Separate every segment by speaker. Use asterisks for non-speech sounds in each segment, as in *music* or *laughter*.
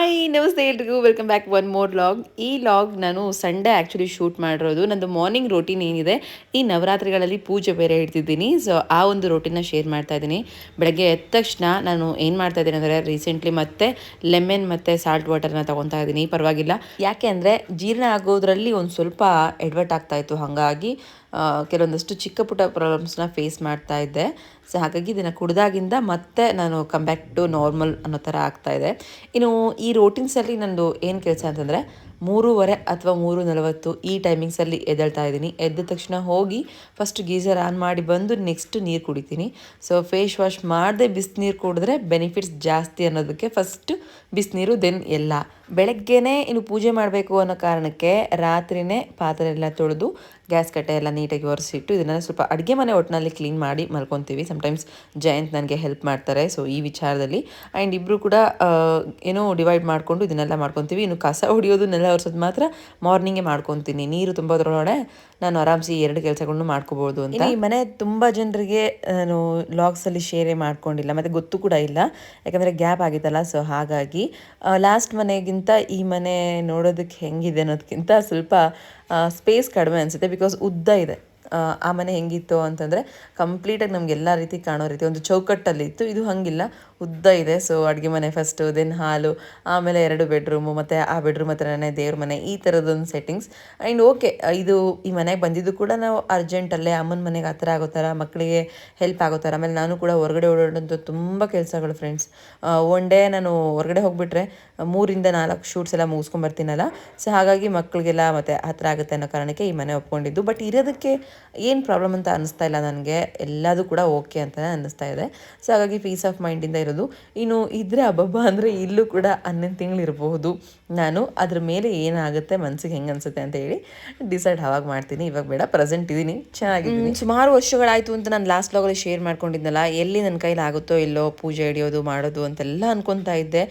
Speaker 1: Hi, ನಮಸ್ತೆ ಎಲ್ರಿಗೂ. Welcome back one more vlog ಈ ಲಾಗ್ ನಾನು ಸಂಡೇ ಆ್ಯಕ್ಚುಲಿ ಶೂಟ್ ಮಾಡಿರೋದು. ನಂದು ಮಾರ್ನಿಂಗ್ ರೋಟೀನ್ ಏನಿದೆ, ಈ ನವರಾತ್ರಿಗಳಲ್ಲಿ ಪೂಜೆ ಬೇರೆ ಇಡ್ತಿದ್ದೀನಿ. ಸೊ ಆ ಒಂದು ರೋಟೀನ ಶೇರ್ ಮಾಡ್ತಾ ಇದ್ದೀನಿ. ಬೆಳಗ್ಗೆ ಎದ್ದ ತಕ್ಷಣ ನಾನು ಏನು ಮಾಡ್ತಾ ಇದ್ದೀನಿ ಅಂದರೆ ರೀಸೆಂಟ್ಲಿ ಮತ್ತೆ ಲೆಮನ್ ಮತ್ತು ಸಾಲ್ಟ್ ವಾಟರ್ನ ತೊಗೊತಾ ಇದ್ದೀನಿ. ಪರವಾಗಿಲ್ಲ. ಯಾಕೆ ಅಂದರೆ, ಜೀರ್ಣ ಆಗೋದ್ರಲ್ಲಿ ಒಂದು ಸ್ವಲ್ಪ ಎಡ್ವರ್ಟ್ ಆಗ್ತಾಯಿತ್ತು ಹಾಗಾಗಿ ಕೆಲವೊಂದಷ್ಟು ಚಿಕ್ಕ ಪುಟ್ಟ ಪ್ರಾಬ್ಲಮ್ಸ್ನ ಫೇಸ್ ಮಾಡ್ತಾ ಇದ್ದೆ. ಸೊ ಹಾಗಾಗಿ ಇದನ್ನು ಕುಡ್ದಾಗಿಂದ ಮತ್ತೆ ನಾನು ಕಮ್ ಬ್ಯಾಕ್ ಟು ನಾರ್ಮಲ್ ಅನ್ನೋ ಥರ ಆಗ್ತಾ ಇದೆ. ಇನ್ನು ಈ ರೋಟೀನ್ಸಲ್ಲಿ ನಂದು ಏನು ಕೆಲಸ ಅಂತಂದರೆ, ಮೂರುವರೆ ಅಥವಾ ಮೂರು ನಲವತ್ತು ಈ ಟೈಮಿಂಗ್ಸಲ್ಲಿ ಎದ್ದಳ್ತಾ ಇದ್ದೀನಿ. ಎದ್ದ ತಕ್ಷಣ ಹೋಗಿ ಫಸ್ಟ್ ಗೀಸರ್ ಆನ್ ಮಾಡಿ ಬಂದು ನೆಕ್ಸ್ಟ್ ನೀರು ಕುಡಿತೀನಿ. ಸೊ ಫೇಸ್ ವಾಶ್ ಮಾಡದೆ ಬಿಸಿನೀರು ಕುಡಿದ್ರೆ ಬೆನಿಫಿಟ್ಸ್ ಜಾಸ್ತಿ ಅನ್ನೋದಕ್ಕೆ ಫಸ್ಟ್ ಬಿಸಿನೀರು ದೆನ್ ಎಲ್ಲ. ಬೆಳಗ್ಗೆನೇ ಇನ್ನು ಪೂಜೆ ಮಾಡಬೇಕು ಅನ್ನೋ ಕಾರಣಕ್ಕೆ ರಾತ್ರಿನೇ ಪಾತ್ರೆ ಎಲ್ಲ ತೊಳೆದು ಗ್ಯಾಸ್ ಕಟ್ಟೆ ಎಲ್ಲ ನೀಟಾಗಿ ಒರೆಸಿಟ್ಟು ಇದನ್ನೆಲ್ಲ ಸ್ವಲ್ಪ ಅಡುಗೆ ಮನೆ ಒಟ್ಟಿನಲ್ಲಿ ಕ್ಲೀನ್ ಮಾಡಿ ಮಲ್ಕೊತೀವಿ. ಸಮ್ಟೈಮ್ಸ್ ಜಯಂತ್ ನನಗೆ ಹೆಲ್ಪ್ ಮಾಡ್ತಾರೆ. ಸೊ ಈ ವಿಚಾರದಲ್ಲಿ ಆ್ಯಂಡ್ ಇಬ್ಬರು ಕೂಡ ಏನೋ ಡಿವೈಡ್ ಮಾಡಿಕೊಂಡು ಇದನ್ನೆಲ್ಲ ಮಾಡ್ಕೊತೀವಿ. ಇನ್ನು ಕಸ ಹೊಡಿಯೋದು ನೆಲ ಒರೆಸೋದು ಮಾತ್ರ ಮಾರ್ನಿಂಗೇ ಮಾಡ್ಕೊತೀನಿ. ನೀರು ತುಂಬೋದ್ರೊಳಗಡೆ ನಾನು ಆರಾಮ್ಸಿ ಎರಡು ಕೆಲಸಗಳನ್ನು ಮಾಡ್ಕೋಬೋದು ಅಂತ. ಈ ಮನೆ ತುಂಬ ಜನರಿಗೆ ನಾನು ಲಾಗ್ಸಲ್ಲಿ ಶೇರೇ ಮಾಡ್ಕೊಂಡಿಲ್ಲ. ಮತ್ತು ಗೊತ್ತು ಕೂಡ ಇಲ್ಲ. ಯಾಕಂದರೆ ಗ್ಯಾಪ್ ಆಗಿತ್ತಲ್ಲ ಸೊ ಹಾಗಾಗಿ ಲಾಸ್ಟ್ ಮನೆಗಿಂತ ಈ ಮನೆ ನೋಡೋದಕ್ಕೆ ಹೆಂಗಿದೆ ಅನ್ನೋದಕ್ಕಿಂತ ಸ್ವಲ್ಪ ಸ್ಪೇಸ್ ಕಡಿಮೆ ಅನಿಸುತ್ತೆ. ಬಿಕಾಸ್ ಉದ್ದ ಇದೆ. ಆ ಮನೆ ಹೆಂಗಿತ್ತು ಅಂತಂದರೆ ಕಂಪ್ಲೀಟಾಗಿ ನಮ್ಗೆ ಎಲ್ಲ ರೀತಿ ಕಾಣೋ ರೀತಿ, ಒಂದು ಚೌಕಟ್ಟಲ್ಲಿ ಇತ್ತು ಇದು ಹಂಗಿಲ್ಲ. ಉದ್ದ ಇದೆ. ಸೊ ಅಡುಗೆ ಮನೆ ಫಸ್ಟು ದೆನ್ ಹಾಲು, ಆಮೇಲೆ ಎರಡು ಬೆಡ್ರೂಮು ಮತ್ತು ಆ ಬೆಡ್ರೂಮ್ ಹತ್ರನೇ ದೇವ್ರ ಮನೆ, ಈ ಥರದೊಂದು ಸೆಟ್ಟಿಂಗ್ಸ್ ಆ್ಯಂಡ್ ಓಕೆ ಇದು ಈ ಮನೆಗೆ ಬಂದಿದ್ದು ಕೂಡ ನಾವು ಅರ್ಜೆಂಟಲ್ಲೇ ಅಮ್ಮನ ಮನೆಗೆ ಹತ್ರ ಆಗೋ ಥರ ಮಕ್ಕಳಿಗೆ ಹೆಲ್ಪ್ ಆಗೋ ಥರ. ಆಮೇಲೆ ನಾನು ಕೂಡ ಹೊರಗಡೆ ಓಡಾಡೋಂಥ ತುಂಬ ಕೆಲಸಗಳು ಫ್ರೆಂಡ್ಸ್ ಒನ್ ಡೇ ನಾನು ಹೊರಗಡೆ ಹೋಗಿಬಿಟ್ರೆ, ಮೂರಿಂದ ನಾಲ್ಕು ಶೂಟ್ಸ್ ಎಲ್ಲ ಮುಗಿಸ್ಕೊಂಬರ್ತೀನಲ್ಲ ಸೊ ಹಾಗಾಗಿ ಮಕ್ಕಳಿಗೆಲ್ಲ ಮತ್ತೆ ಹತ್ರ ಆಗುತ್ತೆ ಅನ್ನೋ ಕಾರಣಕ್ಕೆ ಈ ಮನೆ ಒಪ್ಕೊಂಡಿದ್ದು. ಬಟ್ ಇರೋದಕ್ಕೆ ಏನು ಪ್ರಾಬ್ಲಮ್ ಅಂತ ಅನ್ನಿಸ್ತಾ ಇಲ್ಲ ನನಗೆ. ಎಲ್ಲದೂ ಕೂಡ ಓಕೆ ಅಂತಲೇ ಅನ್ನಿಸ್ತಾ ಇದೆ. ಸೊ ಹಾಗಾಗಿ ಪೀಸ್ ಆಫ್ ಮೈಂಡಿಂದ ಇರೋದು. ಇನ್ನು ಇದ್ರೆ ಅಬ್ಬಬ್ಬ ಅಂದರೆ ಇಲ್ಲೂ ಕೂಡ ಹನ್ನೊಂದು ತಿಂಗಳು ಇರಬಹುದು. ನಾನು ಅದ್ರ ಮೇಲೆ ಏನಾಗುತ್ತೆ ಮನಸ್ಸಿಗೆ ಹೆಂಗೆ ಅನಿಸುತ್ತೆ ಅಂತ ಹೇಳಿ ಡಿಸೈಡ್ ಅವಾಗ ಮಾಡ್ತೀನಿ. ಇವಾಗ ಬೇಡ ಪ್ರೆಸೆಂಟ್ ಇದ್ದೀನಿ. ಚೆನ್ನಾಗಿದ್ದೀನಿ. ಸುಮಾರು ವರ್ಷಗಳಾಯಿತು ಅಂತ ನಾನು ಲಾಸ್ಟ್ ಲಾಗಲ್ಲಿ ಶೇರ್ ಮಾಡ್ಕೊಂಡಿದ್ನಲ್ಲ, ಎಲ್ಲಿ ನನ್ನ ಕೈಲಿ ಆಗುತ್ತೋ ಇಲ್ಲೋ ಪೂಜೆ ಹಿಡಿಯೋದು, ಮಾಡೋದು ಅಂತೆಲ್ಲ ಅನ್ಕೊತಾ ಇದ್ದೆ.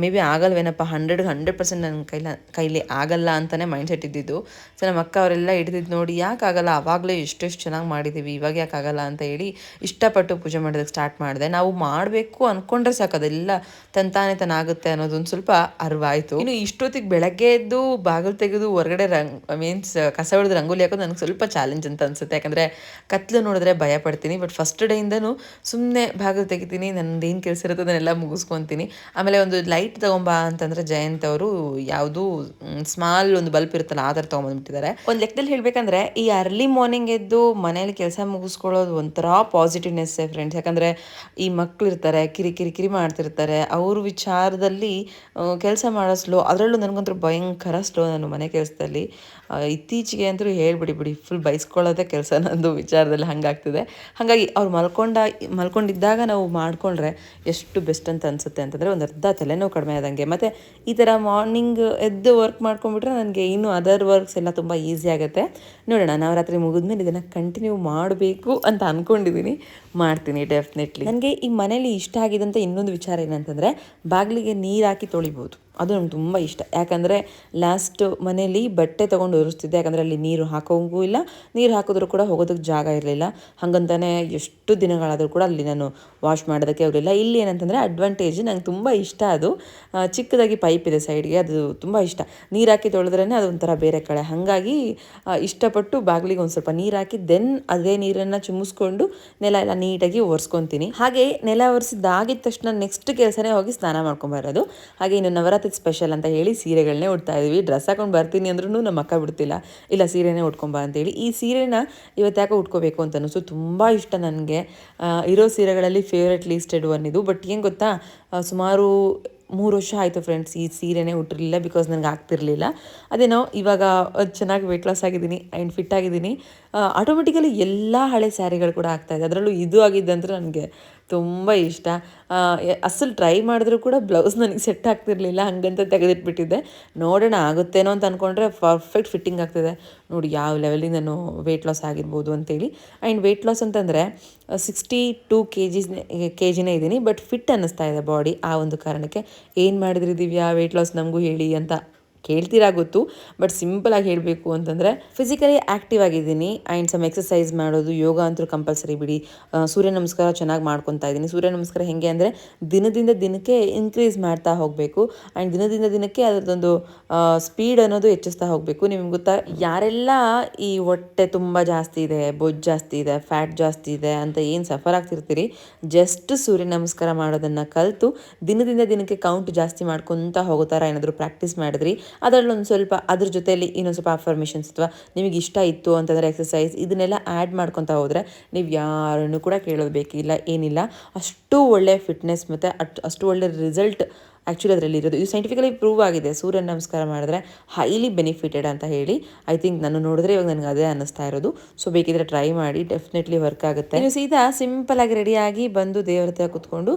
Speaker 1: ಮೇ ಬಿ ಆಗಲ್ವೇನಪ್ಪ ಹಂಡ್ರೆಡ್ ಹಂಡ್ರೆಡ್ ಪರ್ಸೆಂಟ್ ನನ್ನ ಕೈಲ, ಕೈಲಿ ಆಗಲ್ಲ ಅಂತಲೇ ಮೈಂಡ್ ಸೆಟ್ ಇದ್ದಿದ್ದು. ಸೊ ನಮ್ಮ ಅಕ್ಕ ಅವರೆಲ್ಲ ಹಿಡಿದಿದ್ದು ನೋಡಿ, ಯಾಕೆ ಆಗಲ್ಲ? ಆವಾಗಲೇ ಎಷ್ಟೆಷ್ಟು ಚೆನ್ನಾಗಿ ಮಾಡಿದ್ದೀವಿ ಇವಾಗ ಯಾಕಾಗಲ್ಲ ಅಂತ ಹೇಳಿ ಇಷ್ಟಪಟ್ಟು ಪೂಜೆ ಮಾಡೋದಕ್ಕೆ ಸ್ಟಾರ್ಟ್ ಮಾಡಿದೆ. ನಾವು ಮಾಡಬೇಕು ಅಂದ್ಕೊಂಡ್ರೆ ಸಾಕು. ಅದೆಲ್ಲ ತಂತಾನೆ ತನಾಗುತ್ತೆ ಅನ್ನೋದೊಂದು ಸ್ವಲ್ಪ ಅರಿವಾಯಿತು. ಇನ್ನು ಇಷ್ಟೊತ್ತಿಗೆ ಬೆಳಗ್ಗೆ ಎದ್ದು ಬಾಗಿಲು ತೆಗೆದು ಹೊರಗಡೆ ರಂಗ್ ಮೀನ್ಸ್ ಕಸ ಹೊಡೆದು ರಂಗೋಲಿ ಹಾಕೋದು ನನಗೆ ಸ್ವಲ್ಪ ಚಾಲೆಂಜ್ ಅಂತ ಅನ್ಸುತ್ತೆ. ಯಾಕಂದರೆ ಕತ್ಲು ನೋಡಿದ್ರೆ ಭಯ ಪಡ್ತೀನಿ. ಬಟ್ ಫಸ್ಟ್ ಡೇಯಿಂದನೂ ಸುಮ್ಮನೆ ಬಾಗಿಲು ತೆಗಿತೀನಿ ಏನು ಕೆಲಸ ಇರುತ್ತೆ ಅದನ್ನೆಲ್ಲ ಮುಗಿಸ್ಕೊತೀನಿ. ಆಮೇಲೆ ಒಂದು ಲೈಟ್ ತೊಗೊಂಬಾ ಅಂತಂದರೆ ಜಯಂತ್ ಅವರು ಯಾವುದು ಸ್ಮಾಲ್ ಒಂದು ಬಲ್ಪ್ ಇರುತ್ತಲ್ಲ, ಆ ಥರ ತೊಗೊಂಬಂದ್ಬಿಟ್ಟಿದ್ದಾರೆ. ಒಂದು ಲೆಕ್ಕದಲ್ಲಿ ಹೇಳಬೇಕಂದ್ರೆ ಈ ಅರ್ಲಿ ಮಾರ್ನಿಂಗ್ ಎದ್ದು ಮನೇಲಿ ಕೆಲಸ ಮುಗಿಸ್ಕೊಳ್ಳೋದು ಒಂಥರ ಪಾಸಿಟಿವ್ನೆಸ್ ಫ್ರೆಂಡ್ಸ್ ಯಾಕಂದರೆ ಈ ಮಕ್ಕಳು ಇರ್ತಾರೆ ಕಿರಿ ಕಿರಿ ಕಿರಿ ಮಾಡ್ತಿರ್ತಾರೆ. ಅವ್ರ ವಿಚಾರದಲ್ಲಿ ಕೆಲಸ ಮಾಡೋ ಸ್ಲೋ ಅದರಲ್ಲೂ ನನಗಂತೂ ಭಯಂಕರ ಸ್ಲೋ ನಾನು ಮನೆ ಕೆಲಸದಲ್ಲಿ. ಇತ್ತೀಚೆಗೆ ಅಂತೂ ಹೇಳ್ಬಿಡಿ ಬಿಡಿ ಫುಲ್ ಬೈಸ್ಕೊಳ್ಳೋದೇ ಕೆಲಸ ನಂದು ವಿಚಾರದಲ್ಲಿ ಹಾಗಾಗ್ತಿದೆ. ಹಾಗಾಗಿ ಅವ್ರು ಮಲ್ಕೊಂಡ, ಮಲ್ಕೊಂಡಿದ್ದಾಗ ನಾವು ಮಾಡಿಕೊಂಡ್ರೆ ಎಷ್ಟು ಬೆಸ್ಟ್ ಅಂತ ಅನಿಸುತ್ತೆ ಅಂತಂದರೆ ಒಂದು ಅರ್ಧ ತಲೆನೋವು ಕಡಿಮೆ ಆದಂಗೆ. ಮತ್ತು ಈ ಥರ ಮಾರ್ನಿಂಗ್ ಎದ್ದು ವರ್ಕ್ ಮಾಡ್ಕೊಂಡ್ಬಿಟ್ರೆ ನನಗೆ ಇನ್ನೂ ಅದರ್ ವರ್ಕ್ಸ್ ಎಲ್ಲ ತುಂಬ ಈಸಿ ಆಗುತ್ತೆ. ನೋಡೋಣ, ನವರಾತ್ರಿ ಮುಗಿದ್ಮೇಲೆ ಇದನ್ನು ಕಂಟಿನ್ಯೂ ಮಾಡಬೇಕು ಅಂತ ಅಂದ್ಕೊಂಡಿದ್ದೀನಿ ಮಾಡ್ತೀನಿ ಡೆಫಿನೆಟ್ಲಿ ನನಗೆ ಈ ಮನೇಲಿ ಇಷ್ಟ ಆಗಿದಂಥ ಇನ್ನೊಂದು ವಿಚಾರ ಏನಂತಂದರೆ, ಬಾಗಿಲಿಗೆ ನೀರು ಹಾಕಿ ತೊಳಿಬೋದು. ಅದು ನಂಗೆ ತುಂಬ ಇಷ್ಟ. ಯಾಕಂದರೆ ಲಾಸ್ಟ್ ಮನೇಲಿ ಬಟ್ಟೆ ತೊಗೊಂಡು ಒರೆಸ್ತಿದ್ದೆ. ಯಾಕಂದರೆ ಅಲ್ಲಿ ನೀರು ಹಾಕೋಂಗೂ ಇಲ್ಲ, ನೀರು ಹಾಕಿದ್ರು ಕೂಡ ಹೋಗೋದಕ್ಕೆ ಜಾಗ ಇರಲಿಲ್ಲ. ಹಾಗಂತಾನೆ ಎಷ್ಟು ದಿನಗಳಾದರೂ ಕೂಡ ಅಲ್ಲಿ ನಾನು ವಾಶ್ ಮಾಡೋದಕ್ಕೆ ಅವರಿಲ್ಲ ಇಲ್ಲಿ ಏನಂತಂದರೆ ಅಡ್ವಾಂಟೇಜ್ ನಂಗೆ ತುಂಬ ಇಷ್ಟ ಅದು. ಚಿಕ್ಕದಾಗಿ ಪೈಪ್ ಇದೆ ಸೈಡ್ಗೆ ಅದು ತುಂಬ ಇಷ್ಟ. ನೀರು ಹಾಕಿ ತೊಳೆದ್ರೇ ಅದು ಒಂಥರ ಬೇರೆ ಕಡೆ ಹಾಗಾಗಿ ಇಷ್ಟಪಟ್ಟು ಬಾಗಿಲಿಗೆ ಒಂದು ಸ್ವಲ್ಪ ನೀರು ಹಾಕಿ ದೆನ್ ಅದೇ ನೀರನ್ನು ಚುಮ್ಮಿಸ್ಕೊಂಡು ನೆಲ ಎಲ್ಲ ನೀಟಾಗಿ ಒರೆಸ್ಕೊತೀನಿ. ಹಾಗೆ ನೆಲ ಒರೆಸಿದ್ದಾಗಿದ ತಕ್ಷಣ ನೆಕ್ಸ್ಟ್ ಕೆಲಸನೇ ಹೋಗಿ ಸ್ನಾನ ಮಾಡ್ಕೊಂಬರೋದು ಹಾಗೆ ಇನ್ನು ನವರಾತ್ರಿ ಸ್ಪೆಷಲ್ ಅಂತ ಹೇಳಿ ಸೀರೆಗಳನ್ನೇ ಉಡ್ತಾ ಇದ್ವಿ. ಡ್ರೆಸ್ ಹಾಕೊಂಡು ಬರ್ತೀನಿ ಅಂದ್ರೂ ನಮ್ಮ ಅಕ್ಕ ಬಿಡ್ತಿಲ್ಲ. ಇಲ್ಲ, ಸೀರೆನೇ ಉಟ್ಕೊಂಬ ಅಂತೇಳಿ ಈ ಸೀರೆನ ಇವತ್ತು ಯಾಕೆ ಉಟ್ಕೋಬೇಕು ಅಂತ ಅನಿಸ್ತು ತುಂಬ ಇಷ್ಟ ನನಗೆ. ಇರೋ ಸೀರೆಗಳಲ್ಲಿ ಫೇವ್ರೆಟ್ ಲೀಸ್ಟೆಡ್ ಒನ್ ಇದು. ಬಟ್ ಏನು ಗೊತ್ತಾ ಸುಮಾರು ಮೂರು ವರ್ಷ ಆಯಿತು ಫ್ರೆಂಡ್ಸ್ ಈ ಸೀರೆನೇ ಉಟ್ಟಿರಲಿಲ್ಲ ಬಿಕಾಸ್ ನನಗೆ ಆಗ್ತಿರಲಿಲ್ಲ. ಅದೇನೋ ಇವಾಗ ಚೆನ್ನಾಗಿ ವೆಯ್ಟ್ ಲಾಸ್ ಆಗಿದ್ದೀನಿ ಆ್ಯಂಡ್ ಫಿಟ್ ಆಗಿದ್ದೀನಿ. ಆಟೋಮೆಟಿಕಲಿ ಎಲ್ಲ ಹಳೆ ಸ್ಯಾರಿಗಳು ಕೂಡ ಆಗ್ತಾಯಿದೆ ಅದರಲ್ಲೂ ಇದು ಆಗಿದ್ದಂದ್ರೆ ನನಗೆ ತುಂಬ ಇಷ್ಟ. ಅಸಲು ಟ್ರೈ ಮಾಡಿದ್ರು ಕೂಡ ಬ್ಲೌಸ್ ನನಗೆ ಸೆಟ್ ಆಗ್ತಿರ್ಲಿಲ್ಲ, ಹಂಗಂತ ತೆಗೆದಿಟ್ಬಿಟ್ಟಿದ್ದೆ. ನೋಡೋಣ ಆಗುತ್ತೇನೋ ಅಂತ ಅಂದ್ಕೊಂಡ್ರೆ ಪರ್ಫೆಕ್ಟ್ ಫಿಟ್ಟಿಂಗ್ ಆಗ್ತಿದೆ. ನೋಡಿ ಯಾವ ಲೆವೆಲಿಂದ ನಾನು ವೆಯ್ಟ್ ಲಾಸ್ ಆಗಿರ್ಬೋದು ಅಂತೇಳಿ. ಆ್ಯಂಡ್ ವೆಯ್ಟ್ ಲಾಸ್ ಅಂತಂದರೆ sixty two K Gs K ಜಿನೇ ಇದ್ದೀನಿ ಬಟ್ ಫಿಟ್ ಅನ್ನಿಸ್ತಾ ಇದೆ ಬಾಡಿ ಆ ಒಂದು ಕಾರಣಕ್ಕೆ. ಏನು ಮಾಡಿದ್ರಿ ದಿವ್ಯಾ ವೆಯ್ಟ್ ಲಾಸ್ ನಮಗೂ ಹೇಳಿ ಅಂತ. ಕೇಳ್ತೀರಾ ಗೊತ್ತು ಬಟ್ ಸಿಂಪಲಾಗಿ ಹೇಳಬೇಕು ಅಂತಂದರೆ ಫಿಸಿಕಲಿ ಆ್ಯಕ್ಟಿವ್ ಆಗಿದ್ದೀನಿ. ಆ್ಯಂಡ್ ಸಮ್ ಎಕ್ಸಸೈಸ್ ಮಾಡೋದು, ಯೋಗ ಅಂತೂ ಕಂಪಲ್ಸರಿ ಬಿಡಿ. ಸೂರ್ಯ ನಮಸ್ಕಾರ ಚೆನ್ನಾಗಿ ಮಾಡ್ಕೊತಾ ಇದ್ದೀನಿ. ಸೂರ್ಯ ನಮಸ್ಕಾರ ಹೇಗೆ ಅಂದರೆ ದಿನದಿಂದ ದಿನಕ್ಕೆ ಇನ್ಕ್ರೀಸ್ ಮಾಡ್ತಾ ಹೋಗಬೇಕು. ಆ್ಯಂಡ್ ದಿನದಿಂದ ದಿನಕ್ಕೆ ಅದರದ್ದೊಂದು ಸ್ಪೀಡ್ ಅನ್ನೋದು ಹೆಚ್ಚಿಸ್ತಾ ಹೋಗಬೇಕು. ನಿಮ್ಗೆ ಗೊತ್ತಾ? ಯಾರೆಲ್ಲ ಈ ಹೊಟ್ಟೆ ತುಂಬ ಜಾಸ್ತಿ ಇದೆ, ಬೊಜ್ಜು ಜಾಸ್ತಿ ಇದೆ ಫ್ಯಾಟ್ ಜಾಸ್ತಿ ಇದೆ ಅಂತ ಏನು ಸಫರ್ ಆಗ್ತಿರ್ತೀರಿ ಜಸ್ಟ್ ಸೂರ್ಯ ನಮಸ್ಕಾರ ಮಾಡೋದನ್ನು ಕಲಿತು ದಿನದಿಂದ ದಿನಕ್ಕೆ ಕೌಂಟ್ ಜಾಸ್ತಿ ಮಾಡ್ಕೊತಾ ಹೋಗೋ ಥರ ಏನಾದರೂ ಪ್ರಾಕ್ಟೀಸ್ ಮಾಡಿದ್ರಿ ಅದರಲ್ಲಿ ಒಂದು ಸ್ವಲ್ಪ ಅದ್ರ ಜೊತೆಯಲ್ಲಿ ಇನ್ನೊಂದು ಸ್ವಲ್ಪ ಅಫರ್ಮೇಷನ್ಸ್ ಅಥವಾ ನಿಮಗೆ ಇಷ್ಟ ಇತ್ತು ಅಂತಂದರೆ ಎಕ್ಸಸೈಸ್ ಇದನ್ನೆಲ್ಲ ಆ್ಯಡ್ ಮಾಡ್ಕೊತಾ ಹೋದರೆ ನೀವು ಯಾರನ್ನು ಕೂಡ ಕೇಳೋದು ಬೇಕಿಲ್ಲ, ಏನಿಲ್ಲ. ಅಷ್ಟು ಒಳ್ಳೆಯ ಫಿಟ್ನೆಸ್ ಮತ್ತು ಅಷ್ಟು ಒಳ್ಳೆಯ ರಿಸಲ್ಟ್ ಆ್ಯಕ್ಚುಲಿ ಅದರಲ್ಲಿ ಇರೋದು. ಇದು ಸೈಂಟಿಫಿಕಲಿ ಪ್ರೂವ್ ಆಗಿದೆ. ಸೂರ್ಯ ನಮಸ್ಕಾರ ಮಾಡಿದ್ರೆ ಹೈಲಿ ಬೆನಿಫಿಟೆಡ್ ಅಂತ ಹೇಳಿ. ಐ ಥಿಂಕ್ ನಾನು ನೋಡಿದ್ರೆ ಇವಾಗ ನನಗೆ ಅದೇ ಅನ್ನಿಸ್ತಾ ಇರೋದು. ಸೊ ಬೇಕಿದ್ರೆ ಟ್ರೈ ಮಾಡಿ. ಡೆಫಿನೆಟ್ಲಿ ವರ್ಕ್ ಆಗುತ್ತೆ. ನೀವು ಸೀದಾ ಆಗಿ ರೆಡಿಯಾಗಿ ಬಂದು ದೇವ್ರ ಹತ್ರ ಕುತ್ಕೊಂಡು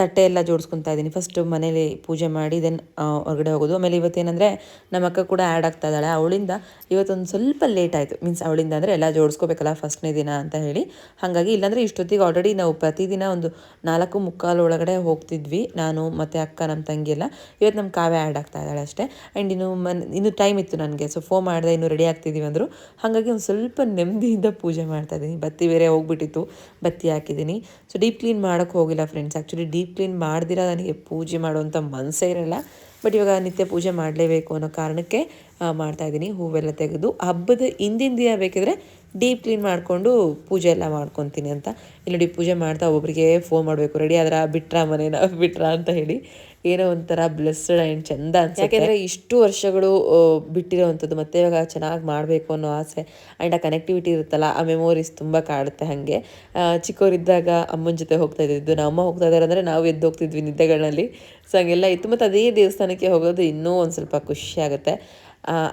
Speaker 1: ತಟ್ಟೆ ಎಲ್ಲ ಜೋಡಿಸ್ಕೊತಾ ಇದ್ದೀನಿ. ಫಸ್ಟ್ ಮನೇಲಿ ಪೂಜೆ ಮಾಡಿ ದೆನ್ ಹೊರಗಡೆ ಹೋಗೋದು. ಆಮೇಲೆ ಇವತ್ತೇನಂದರೆ ನಮ್ಮ ಅಕ್ಕ ಕೂಡ ಆ್ಯಡ್ ಆಗ್ತಾ ಇದ್ದಾಳೆ. ಅವಳಿಂದ ಇವತ್ತೊಂದು ಸ್ವಲ್ಪ ಲೇಟ್ ಆಯಿತು. ಮೀನ್ಸ್ ಅವಳಿಂದ ಅಂದರೆ ಎಲ್ಲ ಜೋಡಿಸ್ಕೋಬೇಕಲ್ಲ ಫಸ್ಟ್ನೇ ದಿನ ಅಂತ ಹೇಳಿ. ಹಾಗಾಗಿ ಇಲ್ಲಾಂದರೆ ಇಷ್ಟೊತ್ತಿಗೆ ಆಲ್ರೆಡಿ ನಾವು ಪ್ರತಿದಿನ ಒಂದು ನಾಲ್ಕು ಮುಕ್ಕಾಲು ಒಳಗಡೆ ಹೋಗ್ತಿದ್ವಿ. ನಾನು ಮತ್ತು ಅಕ್ಕ, ನಮ್ಮ ತಂಗಿ ಎಲ್ಲ ಇವತ್ತು ನಮ್ಮ ಕಾವ್ಯ ಆ್ಯಡ್ ಆಗ್ತಾ ಇದ್ದಾಳೆ ಅಷ್ಟೇ. ಆ್ಯಂಡ್ ಇನ್ನು ಮನ್, ಇನ್ನು ಟೈಮ್ ಇತ್ತು ನನಗೆ. ಸೊ ಫೋನ್ ಮಾಡಿದೆ, ಇನ್ನು ರೆಡಿ ಆಗ್ತಿದ್ದೀವಿ ಅಂದರು. ಹಾಗಾಗಿ ಒಂದು ಸ್ವಲ್ಪ ನೆಮ್ಮದಿಯಿಂದ ಪೂಜೆ ಮಾಡ್ತಾ ಇದ್ದೀನಿ. ಬತ್ತಿ ಬೇರೆ ಹೋಗ್ಬಿಟ್ಟಿತ್ತು. ಬತ್ತಿ ಹಾಕಿದ್ದೀನಿ. ಸೊ ಡೀಪ್ ಕ್ಲೀನ್ ಮಾಡೋಕ್ಕೆ ಹೋಗಿಲ್ಲ ಫ್ರೆಂಡ್ಸ್ ಆ್ಯಕ್ಚುಲಿ ಡೀಪ್ ಕ್ಲೀನ್ ಮಾಡ್ದಿರ ನನಗೆ ಪೂಜೆ ಮಾಡುವಂಥ ಮನಸ್ಸೇ ಇರಲ್ಲ. ಬಟ್ ಇವಾಗ ನಿತ್ಯ ಪೂಜೆ ಮಾಡಲೇಬೇಕು ಅನ್ನೋ ಕಾರಣಕ್ಕೆ ಮಾಡ್ತಾ ಇದ್ದೀನಿ. ಹೂವೆಲ್ಲ ತೆಗೆದು ಹಬ್ಬದ ಹಿಂದಿನ ದಿನ ಬೇಕಿದ್ರೆ ಡೀಪ್ ಕ್ಲೀನ್ ಮಾಡಿಕೊಂಡು ಪೂಜೆ ಎಲ್ಲ ಮಾಡ್ಕೊತೀನಿ ಅಂತ. ಇಲ್ಲಿ ಪೂಜೆ ಮಾಡ್ತಾ ಒಬ್ಬರಿಗೆ ಫೋನ್ ಮಾಡಬೇಕು. ರೆಡಿ ಆದ್ರೆ? ಬಿಟ್ರಾ ಮನೇನ? *laughs* ಬಿಟ್ರಾ ಅಂತ ಹೇಳಿ. ಏನೋ ಒಂಥರ ಬ್ಲೆಸ್ಡ್ ಆ್ಯಂಡ್ ಚಂದ ಅನ್ಸುತ್ತೆ. ಯಾಕೆಂದರೆ ಇಷ್ಟು ವರ್ಷಗಳು ಬಿಟ್ಟಿರೋವಂಥದ್ದು ಮತ್ತೆ ಇವಾಗ ಚೆನ್ನಾಗಿ ಮಾಡಬೇಕು ಅನ್ನೋ ಆಸೆ ಆ್ಯಂಡ್ ಆ ಕನೆಕ್ಟಿವಿಟಿ ಇರುತ್ತಲ್ಲ, ಆ ಮೆಮೊರೀಸ್ ತುಂಬ ಕಾಡುತ್ತೆ ಹಾಗೆ. ಚಿಕ್ಕವರಿದ್ದಾಗ ಅಮ್ಮನ ಜೊತೆ ಹೋಗ್ತಾ ಇದ್ದಿದ್ದು, ನಮ್ಮ ಅಮ್ಮ ಹೋಗ್ತಾ ಇದ್ದಾರೆ ಅಂದರೆ ನಾವು ಎದ್ದು ಹೋಗ್ತಿದ್ವಿ ನಿದ್ದೆಗಳಲ್ಲಿ. ಸೊ ಹಂಗೆಲ್ಲ ಇತ್ತು ಮತ್ತು ಅದೇ ದೇವಸ್ಥಾನಕ್ಕೆ ಹೋಗೋದು ಇನ್ನೂ ಒಂದು ಸ್ವಲ್ಪ ಖುಷಿ ಆಗುತ್ತೆ.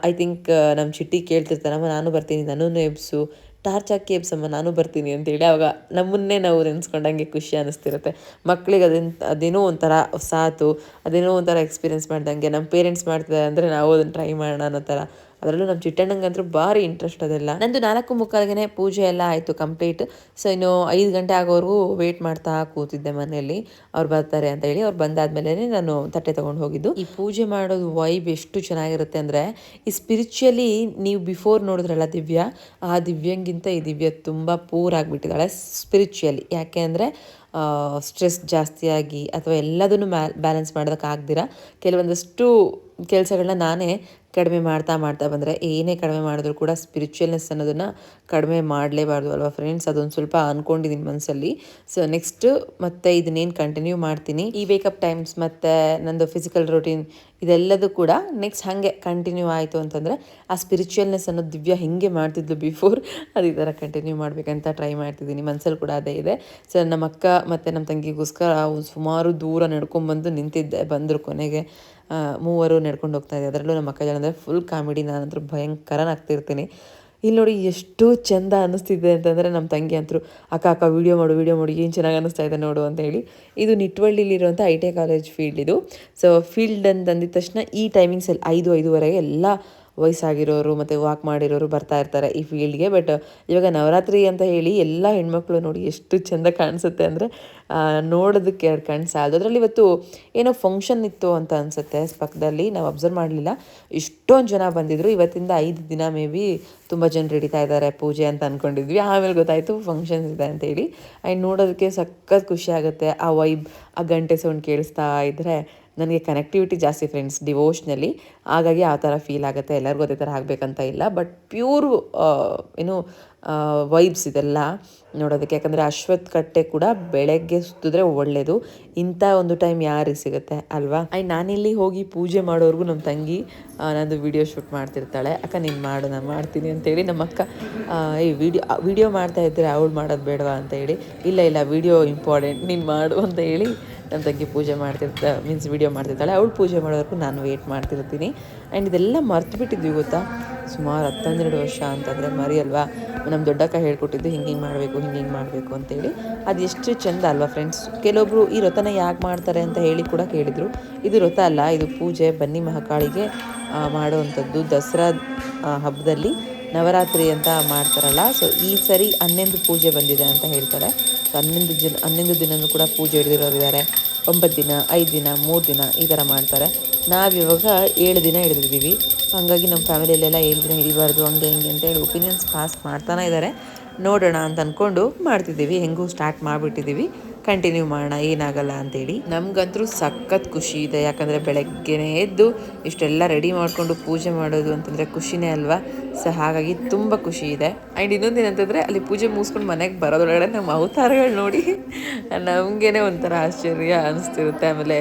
Speaker 1: ಐ ಥಿಂಕ್ ನಮ್ಮ ಚಿಟ್ಟಿ ಕೇಳ್ತಿರ್ತಾನಮ್ಮ ನಾನು ಬರ್ತೀನಿ ನನ್ನೂ ಎಬ್ಸು ಟಾರ್ಚ್ ಹಾಕಿ ಎಬ್ಸಮ್ಮ, ನಾನು ಬರ್ತೀನಿ ಅಂತೇಳಿ ಆವಾಗ ನಮ್ಮನ್ನೇ ನಾವು ನೆನೆಸ್ಕೊಂಡಂಗೆ ಖುಷಿ ಅನ್ನಿಸ್ತಿರುತ್ತೆ ಮಕ್ಕಳಿಗೆ ಅದನ್ನ ಅದೇನೋ ಒಂಥರ ಸಾತು, ಅದೇನೋ ಒಂಥರ ಎಕ್ಸ್ಪೀರಿಯೆನ್ಸ್ ಮಾಡ್ದಂಗೆ, ನಮ್ಮ ಪೇರೆಂಟ್ಸ್ ಮಾಡ್ತಿದ್ದಾರೆ ಅಂದರೆ ನಾವು ಅದನ್ನು ಟ್ರೈ ಮಾಡೋಣ ಅನ್ನೋ ಥರ. ಅದರಲ್ಲೂ ನಮ್ಮ ಚಿಟ್ಟಣ್ಣಂಗಂತೂ ಭಾರಿ ಇಂಟ್ರೆಸ್ಟ್ ಅದೆಲ್ಲ. ನಂದು ನಾಲ್ಕು ಮುಕ್ಕಾಲ್ಗೆ ಪೂಜೆ ಎಲ್ಲ ಆಯಿತು ಕಂಪ್ಲೀಟ್ ಸೊ ಇನ್ನು ಐದು ಗಂಟೆ ಆಗೋವರೆಗೂ ವೇಟ್ ಮಾಡ್ತಾ ಕೂತಿದ್ದೆ ಮನೆಯಲ್ಲಿ. ಅವ್ರು ಬರ್ತಾರೆ ಅಂತ ಹೇಳಿ ಅವ್ರು ಬಂದಾದ್ಮೇಲೆ ನಾನು ತಟ್ಟೆ ತಗೊಂಡು ಹೋಗಿದ್ದು. ಈ ಪೂಜೆ ಮಾಡೋದು ವೈಬ್ ಎಷ್ಟು ಚೆನ್ನಾಗಿರುತ್ತೆ ಅಂದರೆ, ಈ ಸ್ಪಿರಿಚುಯಲಿ ನೀವು ಬಿಫೋರ್ ನೋಡಿದ್ರಲ್ಲ ದಿವ್ಯ, ಆ ದಿವ್ಯಂಗಿಂತ ಈ ದಿವ್ಯ ತುಂಬ ಪೂರ್ ಆಗಿಬಿಟ್ಟಿದ್ದಾಳೆ ಸ್ಪಿರಿಚುಯಲಿ ಯಾಕೆ ಅಂದರೆ ಸ್ಟ್ರೆಸ್ ಜಾಸ್ತಿಯಾಗಿ ಅಥವಾ ಎಲ್ಲದನ್ನು ಬ್ಯಾಲೆನ್ಸ್ ಮಾಡೋದಕ್ಕಾಗ್ದಿರ? ಕೆಲವೊಂದಷ್ಟು ಕೆಲಸಗಳನ್ನ ನಾನೇ ಕಡಿಮೆ ಮಾಡ್ತಾ ಮಾಡ್ತಾ ಬಂದರೆ ಏನೇ ಕಡಿಮೆ ಮಾಡಿದ್ರು ಕೂಡ ಸ್ಪಿರಿಚುವಲ್ನೆಸ್ ಅನ್ನೋದನ್ನು ಕಡಿಮೆ ಮಾಡಲೇಬಾರ್ದು ಅಲ್ವಾ ಫ್ರೆಂಡ್ಸ್ ಅದೊಂದು ಸ್ವಲ್ಪ ಅಂದ್ಕೊಂಡಿದ್ದೀನಿ ಮನಸ್ಸಲ್ಲಿ ಸೊ ನೆಕ್ಸ್ಟ್ ಮತ್ತೆ ಇದನ್ನೇನು ಕಂಟಿನ್ಯೂ ಮಾಡ್ತೀನಿ? ಈ ವೇಕಪ್ ಟೈಮ್ಸ್ ಮತ್ತು ನಂದು ಫಿಸಿಕಲ್ ರೊಟೀನ್ ಇದೆಲ್ಲದೂ ಕೂಡ ನೆಕ್ಸ್ಟ್ ಹಾಗೆ ಕಂಟಿನ್ಯೂ ಆಯಿತು ಅಂತಂದರೆ ಆ ಸ್ಪಿರಿಚುವಲ್ನೆಸ್ ಅನ್ನೋ ದಿವ್ಯ ಹೆಂಗೆ ಮಾಡ್ತಿದ್ಲು ಬಿಫೋರ್ ಅದು ಈ ಥರ ಕಂಟಿನ್ಯೂ ಮಾಡಬೇಕಂತ ಟ್ರೈ ಮಾಡ್ತಿದ್ದೀನಿ. ಮನಸ್ಸಲ್ಲಿ ಕೂಡ ಅದೇ ಇದೆ. ಸೊ ನಮ್ಮ ಅಕ್ಕ ಮತ್ತು ನಮ್ಮ ತಂಗಿಗೋಸ್ಕರ ಸುಮಾರು ದೂರ ನಡ್ಕೊಂಡ್ಬಂದು ನಿಂತಿದ್ದೆ, ಬಂದರು ಕೊನೆಗೆ. ಮೂವರು ನಡ್ಕೊಂಡು ಹೋಗ್ತಾ ಇದೆ ಅದರಲ್ಲೂ ನಮ್ಮ ಅಕ್ಕ ಜನ ಅಂದರೆ ಫುಲ್ ಕಾಮಿಡಿ ನಾನಂತೂ ಭಯಂಕರನಾಗ್ತಿರ್ತೀನಿ. ಇಲ್ಲಿ ನೋಡಿ ಎಷ್ಟು ಚೆಂದ ಅನ್ನಿಸ್ತಿದೆ ಅಂತಂದರೆ ನಮ್ಮ ತಂಗಿ ಅಂತರು, ಅಕ್ಕ ಅಕ್ಕ ವೀಡಿಯೋ ಮಾಡು ವೀಡಿಯೋ ಮಾಡು, ಏನು ಚೆನ್ನಾಗಿ ಅನ್ನಿಸ್ತಾ ಇದೆ ನೋಡು ಅಂತ ಹೇಳಿ. ಇದು ನಿಟ್ವಳ್ಳಿಲಿರುವಂಥ ಐ ಟಿ ಕಾಲೇಜ್ ಫೀಲ್ಡ್ ಇದು. ಸೊ ಫೀಲ್ಡ್ ಅಂತ ಅಂದಿದ ತಕ್ಷಣ ಈ ಟೈಮಿಂಗ್ಸಲ್ಲಿ ಐದು, ಐದುವರೆಗೆ ಎಲ್ಲ ವಯಸ್ಸಾಗಿರೋರು ಮತ್ತು ವಾಕ್ ಮಾಡಿರೋರು ಬರ್ತಾ ಇರ್ತಾರೆ ಈ ಫೀಲ್ಡ್ಗೆ ಬಟ್ ಇವಾಗ ನವರಾತ್ರಿ ಅಂತ ಹೇಳಿ ಎಲ್ಲ ಹೆಣ್ಮಕ್ಳು ನೋಡಿ ಎಷ್ಟು ಚೆಂದ ಕಾಣಿಸುತ್ತೆ ಅಂದರೆ ನೋಡೋದಕ್ಕೆ ಎರಡು ಕಣ್ಣು ಸಾಲದು. ಅದರಲ್ಲಿ ಇವತ್ತು ಏನೋ ಫಂಕ್ಷನ್ ಇತ್ತು ಅಂತ ಅನಿಸುತ್ತೆ ಪಕ್ಕದಲ್ಲಿ, ನಾವು ಅಬ್ಸರ್ವ್ ಮಾಡಲಿಲ್ಲ. ಇಷ್ಟೊಂದು ಜನ ಬಂದಿದ್ರು. ಇವತ್ತಿಂದ ಐದು ದಿನ ಮೇ ಬಿ ತುಂಬ ಜನ ಹಿಡಿತಾ ಇದ್ದಾರೆ ಪೂಜೆ ಅಂತ ಅಂದ್ಕೊಂಡಿದ್ವಿ ಆಮೇಲೆ ಗೊತ್ತಾಯಿತು ಫಂಕ್ಷನ್ಸ್ ಇದೆ ಅಂತೇಳಿ ಆ್ಯಂಡ್ ನೋಡೋದಕ್ಕೆ ಸಖತ್ ಖುಷಿ ಆಗುತ್ತೆ. ಆ ವೈಬ್ ಆ ಗಂಟೆ ಸೌಂಡ್ ಕೇಳಿಸ್ತಾ ಇದ್ದರೆ ನನಗೆ ಕನೆಕ್ಟಿವಿಟಿ ಜಾಸ್ತಿ ಫ್ರೆಂಡ್ಸ್ ಡಿವೋಷ್ನಲ್ಲಿ ಹಾಗಾಗಿ ಆ ಥರ ಫೀಲ್ ಆಗುತ್ತೆ, ಎಲ್ಲರಿಗೂ ಅದೇ ಥರ ಆಗಬೇಕಂತ ಇಲ್ಲ. ಬಟ್ ಪ್ಯೂರ್ ಏನು ವೈಬ್ಸ್ ಇದೆಲ್ಲ ನೋಡೋದಕ್ಕೆ. ಯಾಕಂದರೆ ಅಶ್ವತ್ ಕಟ್ಟೆ ಕೂಡ ಬೆಳಗ್ಗೆ ಸುತ್ತಿದ್ರೆ ಒಳ್ಳೆಯದು ಇಂಥ ಒಂದು ಟೈಮ್ ಯಾರಿಗೆ ಸಿಗುತ್ತೆ, ಅಲ್ವಾ? ಆಯ್ ನಾನಿಲ್ಲಿ ಹೋಗಿ ಪೂಜೆ ಮಾಡೋರ್ಗು ನಮ್ಮ ತಂಗಿ ನಂದು ವಿಡಿಯೋ ಶೂಟ್ ಮಾಡ್ತಿರ್ತಾಳೆ. ಅಕ್ಕ, ನೀನು ಮಾಡು, ನಾನು ಮಾಡ್ತೀನಿ ಅಂತೇಳಿ ನಮ್ಮ ಅಕ್ಕ ಈ ವಿಡಿಯೋ ವಿಡಿಯೋ ಮಾಡ್ತಾ ಇದ್ದರೆ ಅವಳು ಮಾಡೋದು ಬೇಡವಾ ಅಂತ ಹೇಳಿ. ಇಲ್ಲ ಇಲ್ಲ ವಿಡಿಯೋ ಇಂಪಾರ್ಟೆಂಟ್ ನೀನು ಮಾಡು ಅಂತ ಹೇಳಿ ನಮ್ಮ ತಂಗಿ ಪೂಜೆ ಮಾಡ್ತಿರ್ತ ಮೀನ್ಸ್ ವಿಡಿಯೋ ಮಾಡ್ತಿರ್ತಾಳೆ. ಅವಳು ಪೂಜೆ ಮಾಡೋವರೆಗೂ ನಾನು ವೇಟ್ ಮಾಡ್ತಿರ್ತೀನಿ. ಆ್ಯಂಡ್ ಇದೆಲ್ಲ ಮರ್ತು ಬಿಟ್ಟಿದ್ವಿ, ಗೊತ್ತಾ? ಸುಮಾರು ಹತ್ತನ್ನೆರಡು ವರ್ಷ ಅಂತಂದರೆ ಮರಿ ಅಲ್ವಾ? ನಮ್ಮ ದೊಡ್ಡಕ್ಕ ಹೇಳ್ಕೊಟ್ಟಿದ್ದು ಹಿಂಗೆ ಹಿಂಗೆ ಮಾಡಬೇಕು, ಹಿಂಗೆ ಹಿಂಗೆ ಮಾಡಬೇಕು ಅಂತೇಳಿ. ಅದು ಎಷ್ಟು ಚೆಂದ ಅಲ್ವಾ ಫ್ರೆಂಡ್ಸ್ ಕೆಲವೊಬ್ಬರು ಈ ವ್ರತನ ಯಾಕೆ ಮಾಡ್ತಾರೆ ಅಂತ ಹೇಳಿ ಕೂಡ ಕೇಳಿದರು. ಇದು ವ್ರತ ಅಲ್ಲ, ಇದು ಪೂಜೆ ಬನ್ನಿ ಮಹಾಕಾಳಿಗೆ ಮಾಡುವಂಥದ್ದು ದಸರಾ ಹಬ್ಬದಲ್ಲಿ ನವರಾತ್ರಿ ಅಂತ ಮಾಡ್ತಾರಲ್ಲ. ಸೊ ಈ ಸರಿ ಹನ್ನೊಂದು ಪೂಜೆ ಬಂದಿದೆ ಅಂತ ಹೇಳ್ತಾರೆ. ಹನ್ನೊಂದು ಜನ ಹನ್ನೊಂದು ದಿನನೂ ಕೂಡ ಪೂಜೆ ಹಿಡಿದಿರೋರು ಇದ್ದಾರೆ ಒಂಬತ್ತು ದಿನ, ಐದು ದಿನ, ಮೂರು ದಿನ ಈ ಥರ ಮಾಡ್ತಾರೆ. ನಾವಿವಾಗ ಏಳು ದಿನ ಹಿಡಿದಿದ್ದೀವಿ. ಹಾಗಾಗಿ ನಮ್ಮ ಫ್ಯಾಮಿಲಿಯಲ್ಲೆಲ್ಲ ಏಳು ದಿನ ಹಿಡಿಬಾರ್ದು, ಹಂಗೆ, ಹಿಂಗೆ ಅಂತ ಹೇಳಿ ಒಪಿನಿಯನ್ಸ್ ಪಾಸ್ ಮಾಡ್ತಾನೆ ಇದ್ದಾರೆ. ನೋಡೋಣ ಅಂತ ಅಂದ್ಕೊಂಡು ಮಾಡ್ತಿದ್ದೀವಿ. ಹೆಂಗೂ ಸ್ಟಾರ್ಟ್ ಮಾಡಿಬಿಟ್ಟಿದ್ದೀವಿ. ಕಂಟಿನ್ಯೂ ಮಾಡೋಣ, ಏನಾಗಲ್ಲ ಅಂತೇಳಿ. ನಮ್ಗಂತೂ ಸಖತ್ ಖುಷಿ ಇದೆ, ಯಾಕಂದರೆ ಬೆಳಗ್ಗೆನೇ ಎದ್ದು ಇಷ್ಟೆಲ್ಲ ರೆಡಿ ಮಾಡಿಕೊಂಡು ಪೂಜೆ ಮಾಡೋದು ಅಂತಂದರೆ ಖುಷಿನೇ ಅಲ್ವಾ? ಸೊ ಹಾಗಾಗಿ ತುಂಬ ಖುಷಿ ಇದೆ. ಆ್ಯಂಡ್ ಇನ್ನೊಂದು ಏನಂತಂದರೆ ಅಲ್ಲಿ ಪೂಜೆ ಮುಗಿಸ್ಕೊಂಡು ಮನೆಗೆ ಬರೋದ್ರೊಳಗಡೆ ನಮ್ಮ ಅವತಾರಗಳು ನೋಡಿ, ನಮಗೇನೆ ಒಂಥರ ಆಶ್ಚರ್ಯ ಅನಿಸ್ತಿರುತ್ತೆ. ಆಮೇಲೆ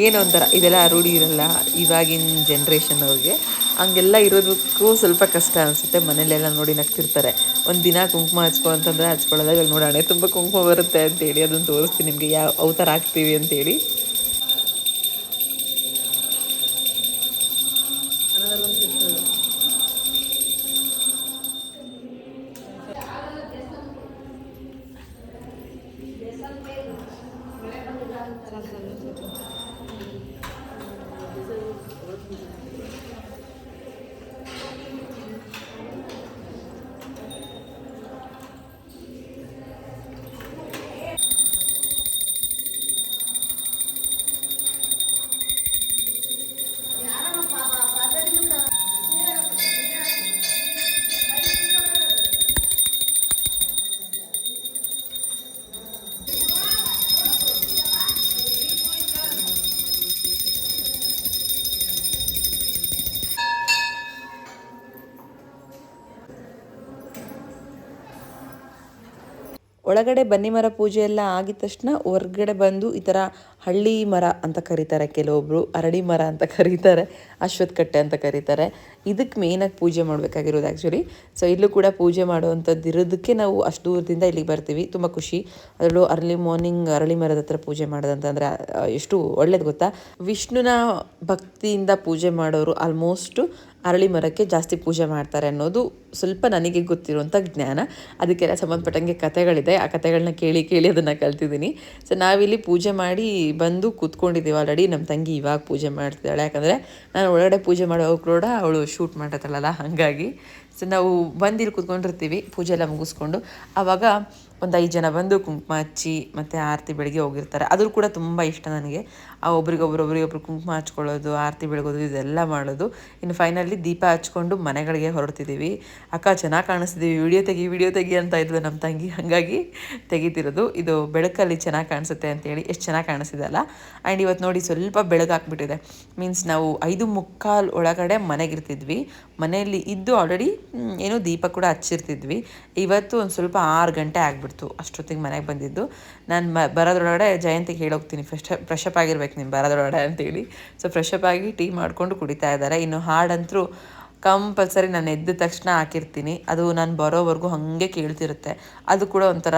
Speaker 1: ಏನೋ ಒಂಥರ, ಇದೆಲ್ಲ ರೂಢಿ ಇರಲ್ಲ ಇವಾಗಿನ ಜನ್ರೇಷನ್ ಅವ್ರಿಗೆ. ಹಂಗೆಲ್ಲ ಇರೋದಕ್ಕೂ ಸ್ವಲ್ಪ ಕಷ್ಟ ಅನಿಸುತ್ತೆ. ಮನೇಲೆಲ್ಲ ನೋಡಿ ನಗ್ತಿರ್ತಾರೆ. ಒಂದು ದಿನ ಕುಂಕುಮ ಹಚ್ಕೊ ಅಂತಂದರೆ ಹಚ್ಕೊಳ್ಳೋದಾಗ ನೋಡೋಣ ತುಂಬ ಕುಂಕುಮ ಬರುತ್ತೆ ಅಂತೇಳಿ ಅದನ್ನು ತೋರಿಸ್ತೀನಿ ನಿಮಗೆ, ಯಾವ ಅವತಾರ ಹಾಕ್ತೀವಿ ಅಂತೇಳಿ. ಒಳಗಡೆ ಬನ್ನಿ ಮರ ಪೂಜೆ ಎಲ್ಲ ಆಗಿದ ತಕ್ಷಣ ಹೊರ್ಗಡೆ ಬಂದು ಈ ಥರ ಹಳ್ಳಿ ಮರ ಅಂತ ಕರೀತಾರೆ. ಕೆಲವೊಬ್ಬರು ಅರಳಿ ಮರ ಅಂತ ಕರೀತಾರೆ ಅಶ್ವತ್ಥ ಕಟ್ಟೆ ಅಂತ ಕರೀತಾರೆ. ಇದಕ್ಕೆ ಮೇಯ್ನಾಗಿ ಪೂಜೆ ಮಾಡಬೇಕಾಗಿರೋದು ಆ್ಯಕ್ಚುಲಿ ಸೊ ಇಲ್ಲೂ ಕೂಡ ಪೂಜೆ ಮಾಡುವಂಥದ್ದು ಇರೋದಕ್ಕೆ ನಾವು ಅಷ್ಟು ದೂರದಿಂದ ಇಲ್ಲಿಗೆ ಬರ್ತೀವಿ. ತುಂಬ ಖುಷಿ. ಅದರಲ್ಲೂ ಅರ್ಲಿ ಮಾರ್ನಿಂಗ್ ಅರಳಿ ಮರದ ಹತ್ರ ಪೂಜೆ ಮಾಡೋದಂತಂದರೆ ಎಷ್ಟು ಒಳ್ಳೇದು ಗೊತ್ತಾ? ವಿಷ್ಣುನ ಭಕ್ತಿಯಿಂದ ಪೂಜೆ ಮಾಡೋರು ಆಲ್ಮೋಸ್ಟು ಅರಳಿ ಮರಕ್ಕೆ ಜಾಸ್ತಿ ಪೂಜೆ ಮಾಡ್ತಾರೆ ಅನ್ನೋದು ಸ್ವಲ್ಪ ನನಗೆ ಗೊತ್ತಿರುವಂಥ ಜ್ಞಾನ. ಅದಕ್ಕೆಲ್ಲ ಸಂಬಂಧಪಟ್ಟಂಗೆ ಕಥೆಗಳಿದೆ. ಆ ಕಥೆಗಳನ್ನ ಕೇಳಿ ಕೇಳಿ ಅದನ್ನು ಕಲ್ತಿದ್ದೀನಿ. ಸೊ ನಾವಿಲ್ಲಿ ಪೂಜೆ ಮಾಡಿ ಬಂದು ಕೂತ್ಕೊಂಡಿದ್ದೀವಿ ಆಲ್ರೆಡಿ ನಮ್ಮ ತಂಗಿ ಇವಾಗ ಪೂಜೆ ಮಾಡ್ತಿದ್ದಾಳೆ. ಯಾಕಂದರೆ ನಾನು ಒಳಗಡೆ ಪೂಜೆ ಮಾಡೋವಾಗ ಕೂಡ ಅವಳು ಶೂಟ್ ಮಾಡತ್ತಲ್ಲ ಹಾಗಾಗಿ. ಸೊ ನಾವು ಬಂದು ಇಲ್ಲಿ ಕೂತ್ಕೊಂಡಿರ್ತೀವಿ, ಪೂಜೆ ಎಲ್ಲ ಮುಗಿಸ್ಕೊಂಡು. ಆವಾಗ ಒಂದು ಐದು ಜನ ಬಂದು ಕುಂಕುಮ ಹಚ್ಚಿ ಮತ್ತು ಆರತಿ ಬೆಳಗ್ಗೆ ಹೋಗಿರ್ತಾರೆ. ಅದು ಕೂಡ ತುಂಬ ಇಷ್ಟ ನನಗೆ. ಆ ಒಬ್ರಿಗೊಬ್ರು ಒಬ್ರಿಗೊಬ್ರು ಕುಂಕುಮ ಹಚ್ಕೊಳ್ಳೋದು, ಆರತಿ ಬೆಳಗೋದು, ಇದೆಲ್ಲ ಮಾಡೋದು. ಇನ್ನು ಫೈನಲಿ ದೀಪ ಹಚ್ಕೊಂಡು ಮನೆಗಳಿಗೆ ಹೊರಡ್ತಿದ್ದೀವಿ. ಅಕ್ಕ ಚೆನ್ನಾಗಿ ಕಾಣಿಸ್ತಿದ್ದೀವಿ. ವಿಡಿಯೋ ತೆಗಿ ವಿಡಿಯೋ ತೆಗಿ ಅಂತ ಇದ್ಲು ನಮ್ಮ ತಂಗಿ. ಹಾಗಾಗಿ ತೆಗಿತಿರೋದು. ಇದು ಬೆಳಕಲ್ಲಿ ಚೆನ್ನಾಗಿ ಕಾಣಿಸುತ್ತೆ ಅಂತೇಳಿ ಎಷ್ಟು ಚೆನ್ನಾಗಿ ಕಾಣಿಸಿದಲ್ಲ ಆ್ಯಂಡ್ ಇವತ್ತು ನೋಡಿ ಸ್ವಲ್ಪ ಬೆಳಕು ಹಾಕ್ಬಿಟ್ಟಿದೆ ಮೀನ್ಸ್ ನಾವು ಐದು ಮುಕ್ಕಾಲು ಒಳಗಡೆ ಮನೆಗಿರ್ತಿದ್ವಿ ಮನೆಯಲ್ಲಿ ಇದ್ದು ಆಲ್ರೆಡಿ ಏನೋ ದೀಪ ಕೂಡ ಹಚ್ಚಿರ್ತಿದ್ವಿ. ಇವತ್ತು ಒಂದು ಸ್ವಲ್ಪ ಆರು ಗಂಟೆ ಆಗಿಬಿಡ್ತು ಅಷ್ಟೊತ್ತಿಗೆ ಮನೆಗೆ ಬಂದಿದ್ದು. ನಾನು ಮ, ಬರೋದ್ರೊಳಗಡೆ ಜಯಂತಿಗೆ ಹೇಳೋಗ್ತೀನಿ. ಫ್ರೆಶ್ ಫ್ರೆಶ್ ಅಪ್ ಆಗಿರ್ಬೇಕು. ನೀನು ಬರೋದ್ರೊಳಗಡೆ ಅಂತೇಳಿ ಸೊ ಫ್ರೆಶ್ ಅಪ್ ಆಗಿ ಟೀ ಮಾಡಿಕೊಂಡು ಕುಡಿತಾ ಇದ್ದಾರೆ. ಇನ್ನು ಹಾಡಂತರೂ ಕಂಪಲ್ಸರಿ ನಾನು ಎದ್ದ ತಕ್ಷಣ ಹಾಕಿರ್ತೀನಿ. ಅದು ನಾನು ಬರೋವರೆಗೂ ಹಾಗೆ ಕೇಳ್ತಿರುತ್ತೆ. ಅದು ಕೂಡ ಒಂಥರ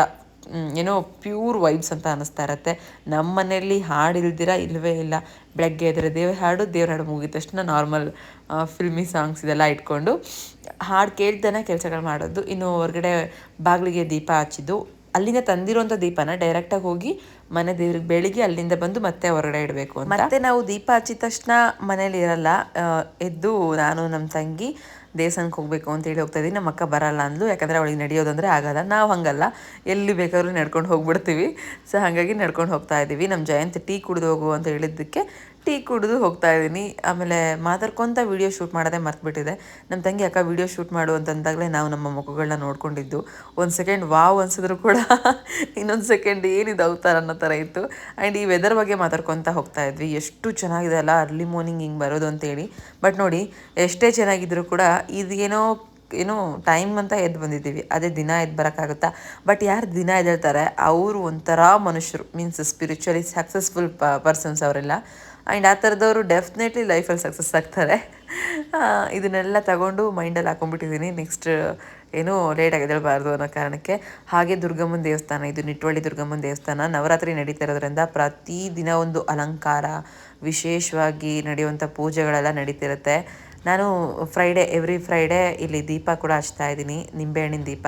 Speaker 1: ಏನೋ ಪ್ಯೂರ್ ವೈಬ್ಸ್ ಅಂತ ಅನ್ನಿಸ್ತಾ ಇರುತ್ತೆ. ನಮ್ಮ ಮನೆಯಲ್ಲಿ ಹಾಡು ಇಲ್ದಿರ ಇಲ್ಲವೇ ಇಲ್ಲ. ಬೆಳಗ್ಗೆ ಎದ್ರೆ ದೇವ್ರ ಹಾಡು ದೇವ್ರ ಹಾಡು ಮುಗಿದ ತಕ್ಷಣ ನಾರ್ಮಲ್ ಫಿಲ್ಮಿ ಸಾಂಗ್ಸ್ ಇದೆಲ್ಲ ಇಟ್ಕೊಂಡು ಹಾಡು ಕೇಳ್ತಾನೆ ಕೆಲಸಗಳು ಮಾಡೋದು. ಇನ್ನು ಹೊರಗಡೆ ಬಾಗಿಲಿಗೆ ದೀಪ ಹಚ್ಚಿದ್ದು. ಅಲ್ಲಿಂದ ತಂದಿರೋಂಥ ದೀಪನ ಡೈರೆಕ್ಟಾಗಿ ಹೋಗಿ ಮನೆ ದೇವ್ರಿಗೆ ಬೆಳಿಗ್ಗೆ ಅಲ್ಲಿಂದ ಬಂದು ಮತ್ತೆ ಹೊರಗಡೆ ಇಡಬೇಕು ಅಂತ. ಮತ್ತೆ ನಾವು ದೀಪ ಹಚ್ಚಿದ ತಕ್ಷಣ ಮನೇಲಿ ಇರಲ್ಲ. ಎದ್ದು ನಾನು ನಮ್ಮ ತಂಗಿ ದೇವಸ್ಥಾನಕ್ಕೆ ಹೋಗಬೇಕು ಅಂತೇಳಿ ಹೋಗ್ತಾ ಇದ್ದೀನಿ. ನಮ್ಮ ಅಕ್ಕ ಬರಲ್ಲ ಅಂದ್ಲು. ಯಾಕಂದರೆ ಅವಳಿಗೆ ನಡೆಯೋದಂದರೆ ಆಗಲ್ಲ. ನಾವು ಹಂಗಲ್ಲ. ಎಲ್ಲಿ ಬೇಕಾದ್ರೂ ನಡ್ಕೊಂಡು ಹೋಗ್ಬಿಡ್ತೀವಿ. ಸೊ ಹಾಗಾಗಿ ನಡ್ಕೊಂಡು ಹೋಗ್ತಾ ಇದ್ದೀವಿ ನಮ್ಮ ಜಯಂತಿ ಟೀ ಕುಡಿದು ಹೋಗು ಅಂತ ಹೇಳಿದ್ದಕ್ಕೆ ಟೀ ಕುಡಿದು ಹೋಗ್ತಾ ಇದ್ದೀನಿ. ಆಮೇಲೆ ಮಾತಾಡ್ಕೊತ ವೀಡಿಯೋ ಶೂಟ್ ಮಾಡೋದೇ ಮರ್ತ್ಬಿಟ್ಟಿದೆ. ನಮ್ಮ ತಂಗಿ, ಅಕ್ಕ ವೀಡಿಯೋ ಶೂಟ್ ಮಾಡು ಅಂತಂದಾಗಲೇ ನಾವು ನಮ್ಮ ಮುಖಗಳನ್ನ ನೋಡ್ಕೊಂಡಿದ್ದು. ಒಂದು ಸೆಕೆಂಡ್ ವಾವ್ ಅನ್ಸಿದ್ರು ಕೂಡ *laughs* ಇನ್ನೊಂದು ಸೆಕೆಂಡ್ ಏನಿದೆ ಅವತಾರ ಅನ್ನೋ ಥರ ಇತ್ತು. ಆ್ಯಂಡ್ ಈ ವೆದರ್ ಬಗ್ಗೆ ಮಾತಾಡ್ಕೊತ ಹೋಗ್ತಾ ಇದ್ವಿ. ಎಷ್ಟು ಚೆನ್ನಾಗಿದೆ ಅಲ್ಲ ಅರ್ಲಿ ಮಾರ್ನಿಂಗ್ ಹಿಂಗೆ ಬರೋದು ಅಂತೇಳಿ. ಬಟ್ ನೋಡಿ, ಎಷ್ಟೇ ಚೆನ್ನಾಗಿದ್ರು ಕೂಡ ಇದೇನೋ ಏನೋ ಟೈಮ್ ಅಂತ ಎದ್ದು ಬಂದಿದ್ದೀವಿ. ಅದೇ ದಿನ ಎದ್ದು ಬರೋಕ್ಕಾಗುತ್ತಾ? ಬಟ್ ಯಾರು ದಿನ ಎದ್ದೇಳ್ತಾರೆ? ಅವರು ಒಂಥರ ಮನುಷ್ಯರು. ಮೀನ್ಸ್ ಸ್ಪಿರಿಚುವಲಿ ಸಕ್ಸಸ್ಫುಲ್ ಪರ್ಸನ್ಸ್ ಅವರೆಲ್ಲ. ಆ್ಯಂಡ್ ಆ ಥರದವರು ಡೆಫಿನೆಟ್ಲಿ ಲೈಫಲ್ಲಿ ಸಕ್ಸಸ್ ಆಗ್ತಾರೆ. ಇದನ್ನೆಲ್ಲ ತಗೊಂಡು ಮೈಂಡಲ್ಲಿ ಹಾಕೊಂಡ್ಬಿಟ್ಟಿದ್ದೀನಿ. ನೆಕ್ಸ್ಟ್, ಏನೂ ಲೇಟಾಗಿ ಎದ್ದೇಳಬಾರ್ದು ಅನ್ನೋ ಕಾರಣಕ್ಕೆ. ಹಾಗೆ ದುರ್ಗಮ್ಮನ ದೇವಸ್ಥಾನ, ಇದು ನಿಟ್ವಳ್ಳಿ ದುರ್ಗಮ್ಮನ ದೇವಸ್ಥಾನ. ನವರಾತ್ರಿ ನಡೀತಾ ಇರೋದ್ರಿಂದ ಪ್ರತಿ ದಿನ ಒಂದು ಅಲಂಕಾರ, ವಿಶೇಷವಾಗಿ ನಡೆಯುವಂಥ ಪೂಜೆಗಳೆಲ್ಲ ನಡೀತಿರುತ್ತೆ. ನಾನು ಫ್ರೈಡೇ ಎವ್ರಿ ಫ್ರೈಡೇ ಇಲ್ಲಿ ದೀಪ ಕೂಡ ಹಚ್ತಾ ಇದ್ದೀನಿ, ನಿಂಬೆಹಣ್ಣಿನ ದೀಪ.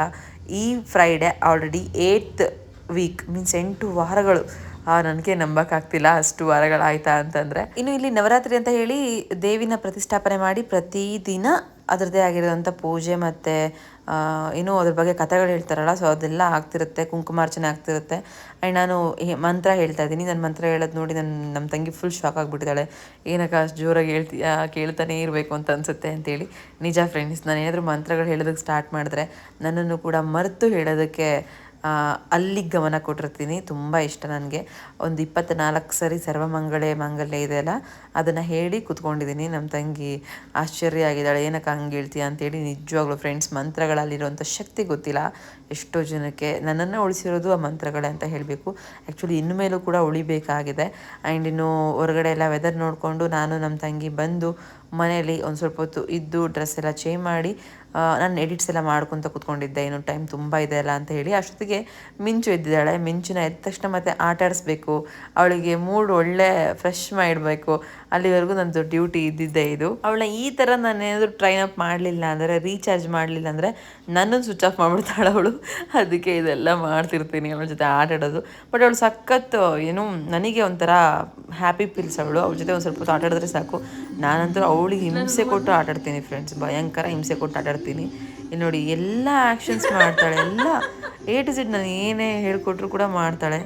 Speaker 1: ಈ Friday already eight week means ಎಂಟು ವಾರಗಳು ನನಗೆ ನಂಬಕ್ಕಾಗ್ತಿಲ್ಲ ಅಷ್ಟು ವಾರಗಳಾಯ್ತಾ ಅಂತಂದರೆ. ಇನ್ನು ಇಲ್ಲಿ ನವರಾತ್ರಿ ಅಂತ ಹೇಳಿ ದೇವಿನ ಪ್ರತಿಷ್ಠಾಪನೆ ಮಾಡಿ ಪ್ರತಿದಿನ ಅದರದ್ದೇ ಆಗಿರೋಂಥ ಪೂಜೆ ಮತ್ತು ಏನು ಅದ್ರ ಬಗ್ಗೆ ಕಥೆಗಳು ಹೇಳ್ತಾರಲ್ಲ ಸೊ ಅದೆಲ್ಲ ಆಗ್ತಿರುತ್ತೆ, ಕುಂಕುಮಾರ್ಚನೆ ಆಗ್ತಿರುತ್ತೆ. ಆ್ಯಂಡ್ ನಾನು ಮಂತ್ರ ಹೇಳ್ತಾ ಇದ್ದೀನಿ. ನನ್ನ ಮಂತ್ರ ಹೇಳೋದು ನೋಡಿ ನನ್ನ ನಮ್ಮ ತಂಗಿ ಫುಲ್ ಶಾಕ್ ಆಗಿಬಿಟ್ಟಿದ್ದಾಳೆ ಏನಕ್ಕ ಅಷ್ಟು ಜೋರಾಗಿ ಹೇಳ್ತಿ ಕೇಳ್ತಾನೆ ಇರಬೇಕು ಅಂತ ಅನಿಸುತ್ತೆ ಅಂತೇಳಿ. ನಿಜ ಫ್ರೆಂಡ್ಸ್ ನಾನು ಏನಾದರೂ ಮಂತ್ರಗಳು ಹೇಳೋದಕ್ಕೆ ಸ್ಟಾರ್ಟ್ ಮಾಡಿದ್ರೆ ನನ್ನನ್ನು ಕೂಡ ಮರೆತು ಹೇಳೋದಕ್ಕೆ ಅಲ್ಲಿಗೆ ಗಮನ ಕೊಟ್ಟಿರ್ತೀನಿ. ತುಂಬ ಇಷ್ಟ ನನಗೆ. ಒಂದು ಇಪ್ಪತ್ತ್ನಾಲ್ಕು ಸರಿ ಸರ್ವಮಂಗಳೇ ಮಂಗಲ್ಯ ಇದೆಯಲ್ಲ ಅದನ್ನು ಹೇಳಿ ಕೂತ್ಕೊಂಡಿದ್ದೀನಿ ನಮ್ಮ ತಂಗಿ ಆಶ್ಚರ್ಯ ಆಗಿದ್ದಾಳೆ. ಏನಕ್ಕೆ ಹಂಗೆ ಹೇಳ್ತೀಯ ಅಂತೇಳಿ ನಿಜವಾಗ್ಲೂ ಫ್ರೆಂಡ್ಸ್ ಮಂತ್ರಗಳಲ್ಲಿರುವಂಥ ಶಕ್ತಿ ಗೊತ್ತಿಲ್ಲ. ಎಷ್ಟೋ ಜನಕ್ಕೆ ನನ್ನನ್ನು ಉಳಿಸಿರೋದು ಆ ಮಂತ್ರಗಳೇ ಅಂತ ಹೇಳಬೇಕು. ಆ್ಯಕ್ಚುಲಿ ಇನ್ನು ಮೇಲೂ ಕೂಡ ಉಳಿಬೇಕಾಗಿದೆ. ಆ್ಯಂಡ್ ಇನ್ನು ಹೊರಗಡೆ ಎಲ್ಲ ವೆದರ್ ನೋಡಿಕೊಂಡು ನಾನು ನಮ್ಮ ತಂಗಿ ಬಂದು ಮನೆಯಲ್ಲಿ ಒಂದು ಸ್ವಲ್ಪ ಹೊತ್ತು ಇದ್ದು ಡ್ರೆಸ್ ಎಲ್ಲ ಚೇಂಜ್ ಮಾಡಿ ನಾನು ಎಡಿಟ್ಸ್ ಎಲ್ಲ ಮಾಡ್ಕೊತ ಕೂತ್ಕೊಂಡಿದ್ದೆ. ಏನು ಟೈಮ್ ತುಂಬ ಇದೆ ಅಲ್ಲ ಅಂತ ಹೇಳಿ ಅಷ್ಟೊತ್ತಿಗೆ ಮಿಂಚು ಎದ್ದಿದ್ದಾಳೆ. ಮಿಂಚಿನ ಎದ್ದ ತಕ್ಷಣ ಮತ್ತೆ ಆಟಾಡಿಸ್ಬೇಕು. ಅವಳಿಗೆ ಮೂಡ್ ಒಳ್ಳೆ ಫ್ರೆಶ್ ಮಾಡಿಡಬೇಕು ಅಲ್ಲಿವರೆಗೂ ನಂದು ಡ್ಯೂಟಿ ಇದ್ದಿದ್ದೇ ಇದು. ಅವಳನ್ನ ಈ ಥರ ನಾನು ಏನಾದರೂ ಟ್ರೈನ್ ಅಪ್ ಮಾಡಲಿಲ್ಲ ಅಂದರೆ ರೀಚಾರ್ಜ್ ಮಾಡಲಿಲ್ಲ ಅಂದರೆ ನನ್ನನ್ನು ಸ್ವಿಚ್ ಆಫ್ ಮಾಡಿಬಿಡ್ತಾಳೆ ಅವಳು. ಅದಕ್ಕೆ ಇದೆಲ್ಲ ಮಾಡ್ತಿರ್ತೀನಿ ಅವಳ ಜೊತೆ ಆಟ ಆಡೋದು ಬಟ್ ಅವಳು ಸಖತ್ ಏನು, ನನಗೆ ಒಂಥರ ಹ್ಯಾಪಿ ಫೀಲ್ಸ್ ಅವಳು. ಅವಳ ಜೊತೆ ಒಂದು ಸ್ವಲ್ಪ ಹೊತ್ತು ಆಟಾಡಿದ್ರೆ ಸಾಕು. ನಾನಂತೂ ಅವಳಿಗೆ ಹಿಂಸೆ ಕೊಟ್ಟು ಆಟಾಡ್ತೀನಿ ಫ್ರೆಂಡ್ಸ್ ಭಯಂಕರ ಹಿಂಸೆ ಕೊಟ್ಟು ಆಟಾಡ್ತೀನಿ. ಇಲ್ಲಿ ನೋಡಿ, ಎಲ್ಲ ಆ್ಯಕ್ಷನ್ಸ್ ಮಾಡ್ತಾಳೆ. ಎಲ್ಲ ಎ ಟು ಇಟ್ ನಾನು ಏನೇ ಹೇಳ್ಕೊಟ್ರು ಕೂಡ ಮಾಡ್ತಾಳೆ.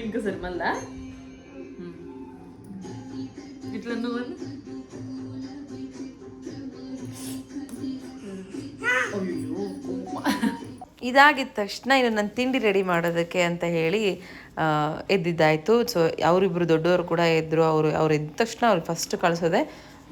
Speaker 2: ఇంకా సరే మళ్ళా ఇట్లా నువ్వు అయ్యో
Speaker 1: ಇದಾಗಿದ್ದ ತಕ್ಷಣ ಇನ್ನು ನಾನು ತಿಂಡಿ ರೆಡಿ ಮಾಡೋದಕ್ಕೆ ಅಂತ ಹೇಳಿ ಆ, ಎದ್ದಿದ್ದಾಯಿತು ಸೊ ಅವರಿಬ್ಬರು ದೊಡ್ಡವರು ಕೂಡ ಎದ್ದರು ಅವರು ಅವ್ರು ಎದ್ದ ತಕ್ಷಣ ಅವ್ರು ಫಸ್ಟ್ ಕಳಿಸೋದೆ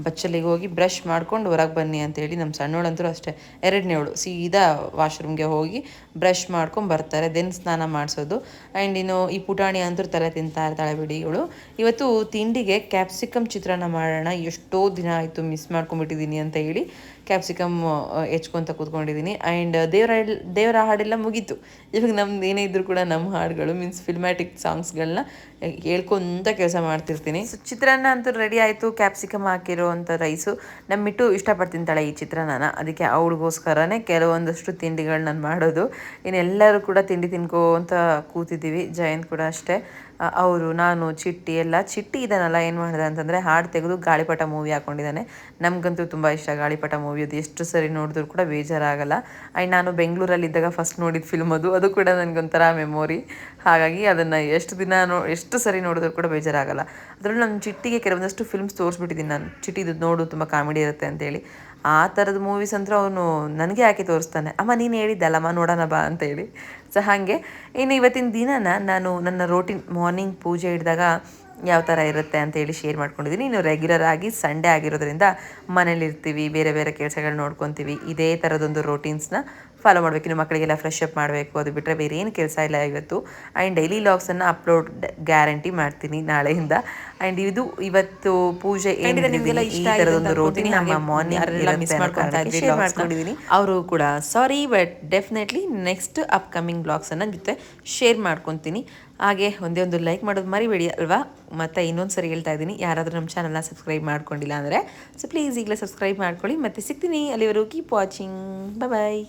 Speaker 1: ಬಚ್ಚಲಿಗೆ ಹೋಗಿ ಬ್ರಷ್ ಮಾಡ್ಕೊಂಡು ಹೊರಗೆ ಬನ್ನಿ ಅಂತೇಳಿ ನಮ್ಮ ಸಣ್ಣವಳಂತೂ ಅಷ್ಟೇ. ಎರಡನೇವಳು ಸೀದಾ ವಾಶ್ರೂಮ್ಗೆ ಹೋಗಿ ಬ್ರಷ್ ಮಾಡ್ಕೊಂಡು ಬರ್ತಾರೆ ದೆನ್ ಸ್ನಾನ ಮಾಡಿಸೋದು. ಆ್ಯಂಡ್ ಇನ್ನು ಈ ಪುಟಾಣಿ ಅಂತೂ ತಲೆ ತಿಂತಾ ಇರ್ತಾಳೆ ಬಿಡಿ ಇವಳು. ಇವತ್ತು ತಿಂಡಿಗೆ ಕ್ಯಾಪ್ಸಿಕಮ್ ಚಿತ್ರಾನ್ನ ಮಾಡೋಣ, ಎಷ್ಟೋ ದಿನ ಆಯಿತು ಮಿಸ್ ಮಾಡ್ಕೊಂಡ್ಬಿಟ್ಟಿದ್ದೀನಿ ಅಂತ ಹೇಳಿ. ಕ್ಯಾಪ್ಸಿಕಮ್ ಹೆಚ್ಕೊಂತ ಕೂತ್ಕೊಂಡಿದ್ದೀನಿ ಆ್ಯಂಡ್ ದೇವರ ದೇವರ ಹಾಡೆಲ್ಲ ಮುಗೀತು. ಇವಾಗ ನಮ್ದು ಏನೇ ಇದ್ರೂ ಕೂಡ ನಮ್ಮ ಹಾಡುಗಳು ಮೀನ್ಸ್ ಫಿಲ್ಮ್ಯಾಟಿಕ್ ಸಾಂಗ್ಸ್ಗಳನ್ನ ಹೇಳ್ಕೊಂತ ಕೆಲಸ ಮಾಡ್ತಿರ್ತೀನಿ. ಸೊ ಚಿತ್ರಾನ್ನ ಅಂತೂ ರೆಡಿ ಆಯಿತು. ಕ್ಯಾಪ್ಸಿಕಮ್ ಹಾಕಿರೋ ಅಂಥ ರೈಸು ನಮ್ಮ ಮಿಟ್ಟು ಇಷ್ಟಪಡ್ತಿಂತಾಳೆ ಈ ಚಿತ್ರಾನ್ನ ಅದಕ್ಕೆ ಅವಳಿಗೋಸ್ಕರನೇ ಕೆಲವೊಂದಷ್ಟು ತಿಂಡಿಗಳನ್ನ ನಾನು ಮಾಡೋದು. ಇನ್ನೆಲ್ಲರೂ ಕೂಡ ತಿಂಡಿ ತಿನ್ಕೋ ಅಂತ ಕೂತಿದ್ದೀವಿ. ಜಯಂತ್ ಕೂಡ ಅಷ್ಟೇ. ಅವರು, ನಾನು, ಚಿಟ್ಟಿ ಎಲ್ಲ, ಚಿಟ್ಟಿ ಇದನ್ನೆಲ್ಲ ಏನು ಮಾಡಿದೆ ಅಂತಂದರೆ ಹಾಡು ತೆಗೆದು ಗಾಳಿಪಟ ಮೂವಿ ಹಾಕ್ಕೊಂಡಿದ್ದಾನೆ ನಮಗಂತೂ ತುಂಬ ಇಷ್ಟ ಗಾಳಿಪಟ ಮೂವಿ ಅದು. ಎಷ್ಟು ಸರಿ ನೋಡಿದ್ರು ಕೂಡ ಬೇಜಾರಾಗಲ್ಲ. ಆ್ಯಂಡ್ ನಾನು ಬೆಂಗಳೂರಲ್ಲಿದ್ದಾಗ ಫಸ್ಟ್ ನೋಡಿದ ಫಿಲ್ಮ್ ಅದು. ಅದು ಕೂಡ ನನಗೊಂಥರ ಮೆಮೊರಿ ಹಾಗಾಗಿ ಅದನ್ನು ಎಷ್ಟು ದಿನ ನೋ, ಎಷ್ಟು ಸರಿ ನೋಡಿದ್ರು ಕೂಡ ಬೇಜಾರಾಗಲ್ಲ. ಅದರಲ್ಲೂ ನಾನು ಚಿಟ್ಟಿಗೆ ಕೆಲವೊಂದಷ್ಟು ಫಿಲ್ಮ್ಸ್ ತೋರಿಸ್ಬಿಟ್ಟಿದ್ದೀನಿ ನಾನು. ಚಿಟ್ಟಿದು ನೋಡು, ತುಂಬ ಕಾಮಿಡಿ ಇರುತ್ತೆ ಅಂತೇಳಿ. ಆ ಥರದ ಮೂವೀಸ್ ಅಂತೂ ಅವನು ನನಗೆ ಯಾಕೆ ತೋರಿಸ್ತಾನೆ? ಅಮ್ಮ, ನೀನು ಹೇಳಿದ್ದಲ್ಲಮ್ಮ, ನೋಡೋಣ ಬಾ ಅಂತ ಹೇಳಿ ಸೊ ಹಾಗೆ. ಇನ್ನು ಇವತ್ತಿನ ದಿನನ ನಾನು ನನ್ನ ರೋಟಿನ್ ಮಾರ್ನಿಂಗ್ ಪೂಜೆ ಹಿಡಿದಾಗ ಯಾವ ಥರ ಇರುತ್ತೆ ಅಂತ ಹೇಳಿ ಶೇರ್ ಮಾಡ್ಕೊಂಡಿದ್ದೀನಿ ಇನ್ನು ರೆಗ್ಯುಲರ್ ಆಗಿ ಸಂಡೇ ಆಗಿರೋದ್ರಿಂದ ಮನೇಲಿರ್ತೀವಿ, ಬೇರೆ ಬೇರೆ ಕೆಲಸಗಳು ನೋಡ್ಕೊತೀವಿ. ಇದೇ ಥರದೊಂದು ರೋಟೀನ್ಸ್ನ ಫಾಲೋ ಮಾಡಬೇಕು ಇನ್ನು ಮಕ್ಕಳಿಗೆಲ್ಲ ಫ್ರೆಶ್ ಅಪ್ ಮಾಡಬೇಕು ಅದು ಬಿಟ್ಟರೆ ಬೇರೆ ಏನು ಕೆಲಸ ಇಲ್ಲ ಇವತ್ತು. ಆ್ಯಂಡ್ ಡೈಲಿ ಲಾಗ್ಸನ್ನು ಅಪ್ಲೋಡ್ ಗ್ಯಾರಂಟಿ ಮಾಡ್ತೀನಿ ನಾಳೆಯಿಂದ. ಆ್ಯಂಡ್ ಇದು ಇವತ್ತು ಪೂಜೆ ಏನಿದೆ ಈ ಥರದೊಂದು ರೋಟೀನ್ ನಮ್ಮ ಮಾರ್ನಿಂಗ್ ಮಿಸ್ ಮಾಡ್ಕೊಂಡಿದ್ದೀನಿ ಅವರು ಕೂಡ sorry but definitely next upcoming ಬ್ಲಾಗ್ಸನ್ನು ಜೊತೆ ಶೇರ್ ಮಾಡ್ಕೊತೀನಿ. ಹಾಗೆ ಒಂದೇ ಒಂದು ಲೈಕ್ ಮಾಡೋದು ಮರಿಬೇಡಿ ಅಲ್ವಾ? ಮತ್ತು ಇನ್ನೊಂದು ಸರಿ ಹೇಳ್ತಾ ಇದ್ದೀನಿ. ಯಾರಾದರೂ ನಮ್ಮ ಚಾನಲ್ನ ಸಬ್ಸ್ಕ್ರೈಬ್ ಮಾಡ್ಕೊಂಡಿಲ್ಲ ಅಂದರೆ ಸೊ ಪ್ಲೀಸ್ ಈಗಲೇ ಸಬ್ಸ್ಕ್ರೈಬ್ ಮಾಡ್ಕೊಳ್ಳಿ. ಮತ್ತು ಸಿಗ್ತೀನಿ ಅಲ್ಲಿವರೆಗೂ. Keep watching bye